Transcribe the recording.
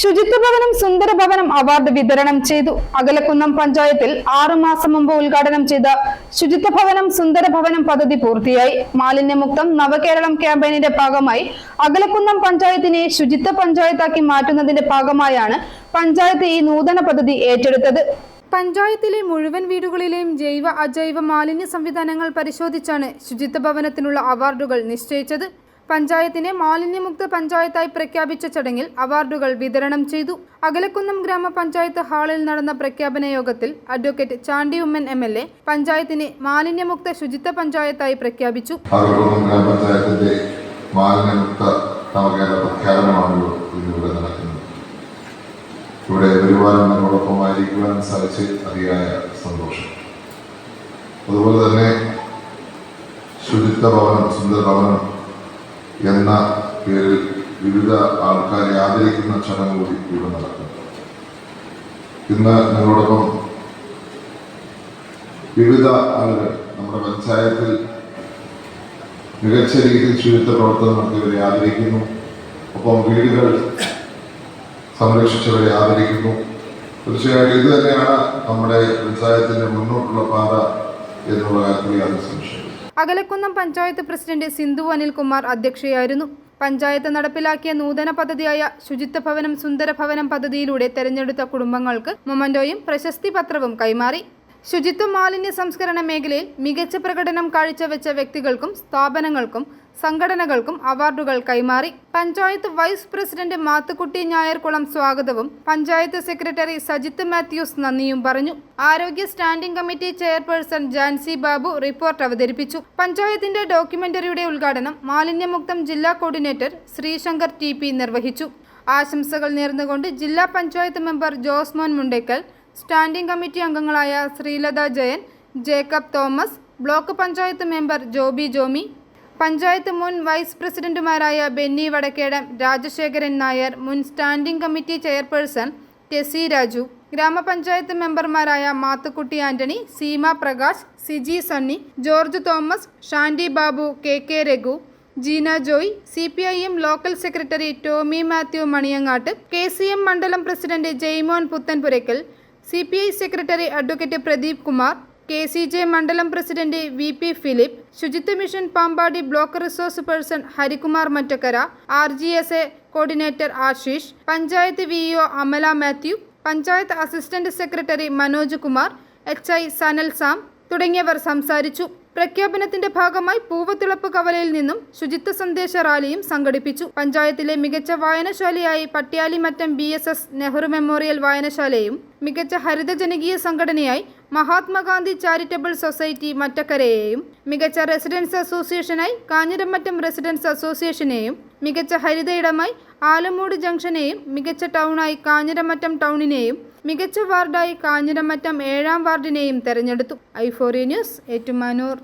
ശുചിത്വ ഭവനം സുന്ദര ഭവനം അവാർഡ് വിതരണം ചെയ്തു. അകലക്കുന്നം പഞ്ചായത്തിൽ ആറു മാസം മുമ്പ് ഉദ്ഘാടനം ചെയ്ത ശുചിത്വ ഭവനം സുന്ദര ഭവനം പദ്ധതി പൂർത്തിയായി. മാലിന്യമുക്തം നവകേരളം ക്യാമ്പയിനിന്റെ ഭാഗമായി അകലക്കുന്നം പഞ്ചായത്തിനെ ശുചിത്വ പഞ്ചായത്താക്കി മാറ്റുന്നതിന്റെ ഭാഗമായാണ് പഞ്ചായത്ത് ഈ നൂതന പദ്ധതി ഏറ്റെടുത്തത്. പഞ്ചായത്തിലെ മുഴുവൻ വീടുകളിലെയും ജൈവ അജൈവ മാലിന്യ സംവിധാനങ്ങൾ പരിശോധിച്ചാണ് ശുചിത്വ ഭവനത്തിനുള്ള അവാർഡുകൾ നിശ്ചയിച്ചത്. പഞ്ചായത്തിനെ മാലിന്യമുക്ത പഞ്ചായത്തായി പ്രഖ്യാപിച്ച ചടങ്ങിൽ അവാർഡുകൾ വിതരണം ചെയ്തു. അകലക്കുന്നം ഗ്രാമപഞ്ചായത്ത് ഹാളിൽ നടന്ന പ്രഖ്യാപന യോഗത്തിൽ advocate Chandy Oommen M L A പഞ്ചായത്തിനെ മാലിന്യമുക്ത ശുചിത്വ പഞ്ചായത്തായി പ്രഖ്യാപിച്ചു. ഗ്രാമപഞ്ചായത്തിന്റെ മാലിന്യമുക്ത ഇവിടെ ഒരുപാട് നമ്മോടൊപ്പമായിരിക്കുവാൻ സാധിച്ച് അതിയായ സന്തോഷം. അതുപോലെ തന്നെ ശുചിത്വ ഭവനം സുന്ദര ഭവനം എന്ന പേരിൽ വിവിധ ആൾക്കാരെ ആദരിക്കുന്ന ചടങ്ങ് കൂടി ഇവിടെ നടക്കുന്നു ഇന്ന് നിങ്ങളോടൊപ്പം വിവിധ ആളുകൾ നമ്മുടെ പഞ്ചായത്തിൽ മികച്ച രീതിയിൽ ശുചിത്വ പ്രവർത്തനം നടത്തിയവരെ ആദരിക്കുന്നു. ഒപ്പം വീടുകൾ സംരക്ഷിച്ചവരെ ആദരിക്കുന്നു. തീർച്ചയായിട്ടും ഇത് തന്നെയാണ് നമ്മുടെ പഞ്ചായത്തിന്റെ മുന്നോട്ടുള്ള പാത എന്നുള്ള കാര്യത്തിൽ യാതൊരു സംശയം അകലക്കുന്നം പഞ്ചായത്ത് പ്രസിഡന്റ് സിന്ധു അനിൽകുമാർ അധ്യക്ഷയായിരുന്നു. പഞ്ചായത്ത് നടപ്പിലാക്കിയ നൂതന പദ്ധതിയായ ശുചിത്വ ഭവനം സുന്ദര ഭവനം പദ്ധതിയിലൂടെ തെരഞ്ഞെടുത്ത കുടുംബങ്ങൾക്ക് മൊമന്റോയും പ്രശസ്തി പത്രവും കൈമാറി. ശുചിത്വ മാലിന്യ സംസ്കരണ മേഖലയിൽ മികച്ച പ്രകടനം കാഴ്ചവെച്ച വ്യക്തികൾക്കും സ്ഥാപനങ്ങൾക്കും സംഘടനകൾക്കും അവാർഡുകൾ കൈമാറി. പഞ്ചായത്ത് വൈസ് പ്രസിഡന്റ് മാത്തുക്കുട്ടി ഞായർകുളം സ്വാഗതവും പഞ്ചായത്ത് സെക്രട്ടറി സജിത്ത് മാത്യൂസ് നന്ദിയും പറഞ്ഞു. ആരോഗ്യ standing committee chairperson Jancy Babu report അവതരിപ്പിച്ചു. പഞ്ചായത്തിന്റെ ഡോക്യുമെന്ററിയുടെ ഉദ്ഘാടനം മാലിന്യമുക്തം ജില്ലാ കോർഡിനേറ്റർ ശ്രീശങ്കർ ടി നിർവഹിച്ചു. ആശംസകൾ നേർന്നുകൊണ്ട് ജില്ലാ panchayat member Josemon Mundekkal standing committee അംഗങ്ങളായ ശ്രീലത ജയൻ ജേക്കബ് തോമസ് ബ്ലോക്ക് പഞ്ചായത്ത് മെമ്പർ ജോബി ജോമി പഞ്ചായത്ത് മുൻ വൈസ് പ്രസിഡന്റുമാരായ ബെന്നി വടക്കേടം രാജശേഖരൻ നായർ മുൻ standing committee chairperson Tessy Raju ഗ്രാമപഞ്ചായത്ത് മെമ്പർമാരായ Mathukutty Antony Seema Prakash Siji Sunny George Thomas Shandy Babu K K Raghu Jeena Joy C P I M local secretary Tomy Mathew Maniyangattu K C M മണ്ഡലം president Jaimon Puthenpurackal C P I secretary advocate Pradeep Kumar K C J മണ്ഡലം president V P Philip Suchitwa mission Pampady block resource person Harikumar Mattakkara R G S A coordinator Ashish panchayat V EO Amala Mathew panchayat assistant secretary Manoj Kumar H I Sanal Sam തുടങ്ങിയവർ സംസാരിച്ചു. പ്രഖ്യാപനത്തിന്റെ ഭാഗമായി പൂവത്തിളപ്പ് കവലയിൽ നിന്നും ശുചിത്വ സന്ദേശ റാലിയും സംഘടിപ്പിച്ചു. പഞ്ചായത്തിലെ മികച്ച വായനശാലയായി Patyalimattam B S S Nehru memorial വായനശാലയും മികച്ച ഹരിതജനകീയ സംഘടനയായി മഹാത്മാഗാന്ധി ചാരിറ്റബിൾ സൊസൈറ്റി മറ്റക്കരയെയും മികച്ച റെസിഡൻസ് അസോസിയേഷനായി കാഞ്ഞിരമറ്റം റെസിഡൻസ് അസോസിയേഷനെയും മികച്ച ഹരിത ഇടമായി ആലമൂട് ജംഗ്ഷനെയും മികച്ച ടൗണായി കാഞ്ഞിരമറ്റം ടൗണിനെയും മികച്ച വാർഡായി കാഞ്ഞിരമറ്റം ഏഴാം വാർഡിനെയും തെരഞ്ഞെടുത്തു. ഐഫോറി ന്യൂസ് ഏറ്റുമാനൂർ.